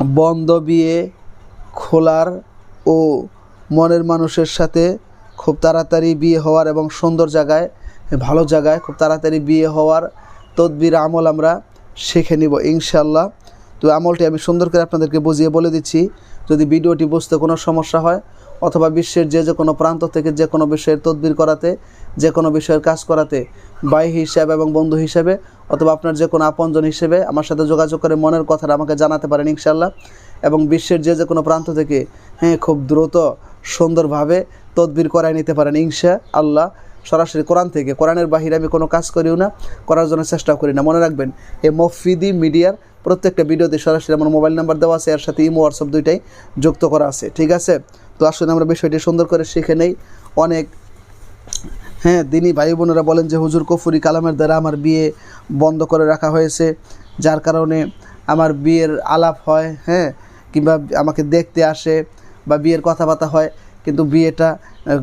বন্ধ বিয়ে খোলার ও মনের মানুষের সাথে খুব তাড়াতাড়ি বিয়ে হওয়ার এবং সুন্দর জায়গায়, ভালো জায়গায় খুব তাড়াতাড়ি বিয়ে হওয়ার তদবির, আমল আমরা শিখে নিব ইনশাল্লাহ তো আমলটি আমি সুন্দর করে আপনাদেরকে বুঝিয়ে বলে দিচ্ছি, যদি ভিডিওটি বুঝতে কোনো সমস্যা হয় অথবা বিশ্বের যে যে কোনো প্রান্ত থেকে যে কোনো বিষয়ের তদবির করাতে, যে কোনো বিষয়ের কাজ করাতে, ভাই হিসাবে এবং বন্ধু হিসেবে অথবা আপনার যে কোনো আপনজন হিসেবে আমার সাথে যোগাযোগ করে মনের কথাটা আমাকে জানাতে পারেন ইনশাল্লাহ এবং বিশ্বের যে যে কোনো প্রান্ত থেকে হ্যাঁ খুব দ্রুত, সুন্দরভাবে তদবির করায় নিতে পারেন ইনশা আল্লাহ সরাসরি কোরআন থেকে, কোরআনের বাহিরে আমি কোনো কাজ করিও না, করার জন্য চেষ্টা করি না। মনে রাখবেন এই মফিদি মিডিয়ার প্রত্যেকটা ভিডিওতে সরাসরি আমার মোবাইল নাম্বার দেওয়া আছে, এর সাথে ইমো, হোয়াটসঅ্যাপ দুইটাই যুক্ত করা আছে, ঠিক আছে? তো আসলে আমরা বিষয়টি সুন্দর করে শিখে নেই। অনেক হ্যাঁ দিনী ভাই বোনেরা বলেন যে, হুজুর, কফুরি কালামের দ্বারা আমার বিয়ে বন্ধ করে রাখা হয়েছে যার কারণে আমার বিয়ের আলাপ হয় হ্যাঁ কিংবা আমাকে দেখতে আসে বা বিয়ের কথাবার্তা হয় কিন্তু বিয়েটা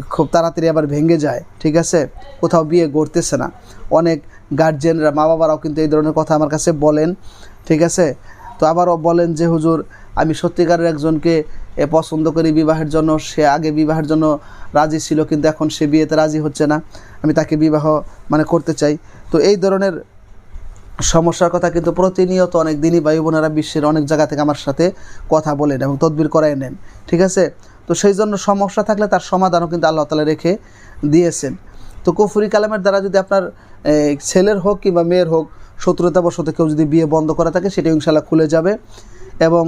খুব তাড়াতাড়ি আবার ভেঙে যায় ঠিক আছে? কোথাও বিয়ে গড়তেছে না। অনেক গার্জেনরা মা বাবারাও কিন্তু এই ধরনের কথা আমার কাছে বলেন ঠিক আছে? তো আবারও বলেন যে হুজুর আমি সত্যিকারের একজনকে এ, পছন্দ করি বিবাহের জন্য সে আগে বিবাহের জন্য রাজি ছিল কিন্তু এখন সে বিয়েতে রাজি হচ্ছে না। আমি তাকে বিবাহ মানে করতে চাই। তো এই ধরনের সমস্যার কথা কিন্তু প্রতিনিয়ত অনেক দিনই ভাই বোনেরা বিশ্বের অনেক জায়গা থেকে আমার সাথে কথা বলেন এবং তদবির করাই নেন, ঠিক আছে? তো সেই জন্য সমস্যা থাকলে তার সমাধানও কিন্তু আল্লাহ তালা রেখে দিয়েছেন। তো কুফুরি কালামের দ্বারা যদি আপনার ছেলের হোক কিংবা মেয়ের হোক, শত্রুতাবশত কেউ যদি বিয়ে বন্ধ করা থাকে সেটা ইনশাল্লাহ খুলে যাবে। এবং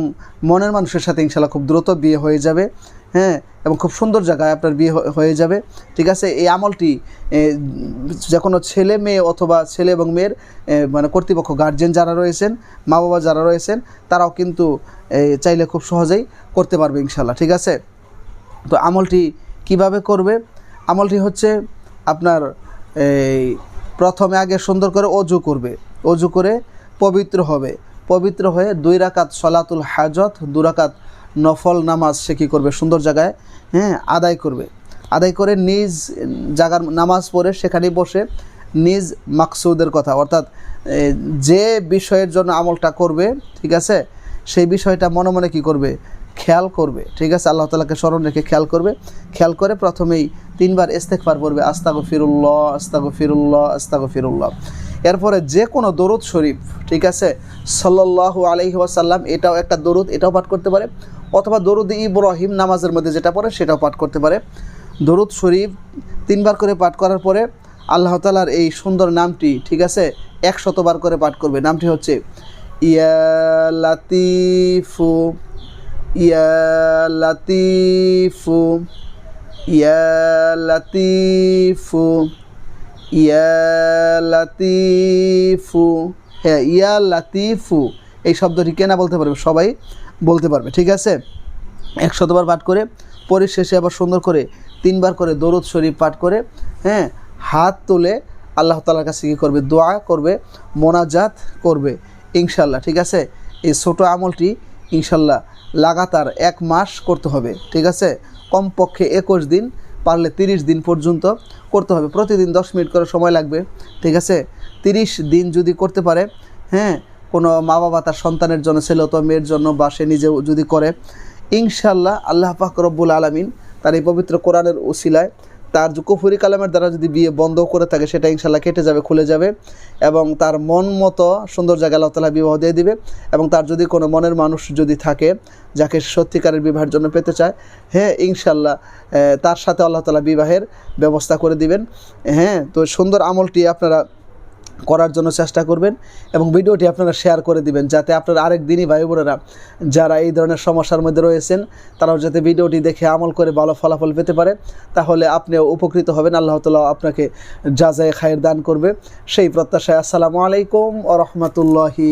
মনের মানুষের সাথে ইনশাল্লাহ খুব দ্রুত বিয়ে হয়ে যাবে হ্যাঁ এবং খুব সুন্দর জায়গায় আপনার বিয়ে হয়ে যাবে, ঠিক আছে? এই আমলটি যে কোনো ছেলে মেয়ে অথবা ছেলে এবং মেয়ের মানে কর্তৃপক্ষ গার্জেন যারা রয়েছেন মা বাবা যারা রয়েছেন, তারাও কিন্তু চাইলে খুব সহজেই করতে পারবে ইনশাল্লাহ ঠিক আছে? তো আমলটি কীভাবে করবে? আমলটি হচ্ছে আপনার, এই, প্রথমে আগে সুন্দর করে অজু করবে, অজু করে পবিত্র হবে। পবিত্র হয়ে দুই রাকাত সলাতুল হাজত, দু রাকাত নফল নামাজ সে কী করবে? সুন্দর জায়গায় হ্যাঁ আদায় করবে। আদায় করে নিজ জায়গার নামাজ পড়ে সেখানে বসে নিজ মাকসুদের কথা, অর্থাৎ যে বিষয়ের জন্য আমলটা করবে, ঠিক আছে, সেই বিষয়টা মনে মনে কী করবে? খেয়াল করবে, ঠিক আছে? আল্লাহ তালাকে স্মরণ রেখে খেয়াল করবে। খেয়াল করে প্রথমেই তিনবার ইস্তেকবার পড়বে আস্তাগো ফিরুল্লাহ আস্তাগো ফিরুল্লাহ আস্তাগো ফিরুল্লাহ এরপরে যে কোনো দরুদ শরীফ, ঠিক আছে, সাল্লাল্লাহু আলাইহি ওয়াসাল্লাম, এটাও একটা দরুদ, এটাও পাঠ করতে পারে। অথবা দরুদ ইব্রাহিম নামাজের মধ্যে যেটা পড়ে, সেটাও পাঠ করতে পারে। দরুদ শরীফ তিনবার করে পাঠ করার পরে আল্লাহ তালার এই সুন্দর নামটি, ঠিক আছে, একশতবার করে পাঠ করবে। নামটি হচ্ছে ইয়া লাতিফু ইয়া লাতিফু ইয়া লাতিফু। ইয়া লাতিফু হ্যাঁ ইয়া লাতিফু। এই শব্দটি কেনা বলতে পারবে? সবাই বলতে পারবে, ঠিক আছে? একশতবার পাঠ করে পরিশেষে আবার সুন্দর করে তিনবার করে দরুদ শরীফ পাঠ করে হ্যাঁ হাত তুলে আল্লাহ তালার কাছে কী করবে? দোয়া করবে, মোনাজাত করবে ইনশাল্লাহ ঠিক আছে? এই ছোটো আমলটি ইনশাল্লাহ লাগাতার এক মাস করতে হবে, ঠিক আছে? কমপক্ষে একুশ দিন পারলে তিরিশ দিন পর্যন্ত করতে হবে। প্রতিদিন দশ মিনিট করে সময় লাগবে, ঠিক আছে? তিরিশ দিন যদি করতে পারে হ্যাঁ কোনো মা বাবা তার সন্তানের জন্য, ছেলে অথবা মেয়ের জন্য বা সে নিজেও যদি করে ইনশাল্লাহ আল্লাহ পাক রব্বুল আলমিন তার এই পবিত্র কোরআনের উসিলায় তার কুফুরি কালামের দ্বারা যদি বিয়ে বন্ধ করে থাকে, সেটা ইনশাল্লাহ কেটে যাবে, খুলে যাবে এবং তার মন মতো সুন্দর জায়গায় আল্লাহ তালা বিবাহ দিয়ে দিবে এবং তার যদি কোনো মনের মানুষ যদি থাকে যাকে সত্যিকারের বিবাহের জন্য পেতে চায় হ্যাঁ ইনশাল্লাহ তার সাথে আল্লাহ তালা বিবাহের ব্যবস্থা করে দিবেন। হ্যাঁ তো সুন্দর আমলটি আপনারা করার জন্য চেষ্টা করবেন এবং ভিডিওটি আপনারা শেয়ার করে দিবেন যাতে আপনার আরেক দিনই ভাই বোনেরা যারা এই ধরনের সমস্যার মধ্যে রয়েছেন, তারাও যাতে ভিডিওটি দেখে আমল করে ভালো ফলাফল পেতে পারে। তাহলে আপনিও উপকৃত হবেন। আল্লাহ তালা আপনাকে যা যায় খায়ের দান করবে। সেই প্রত্যাশায় আসসালামু আলাইকুম ও রহমতুল্লাহি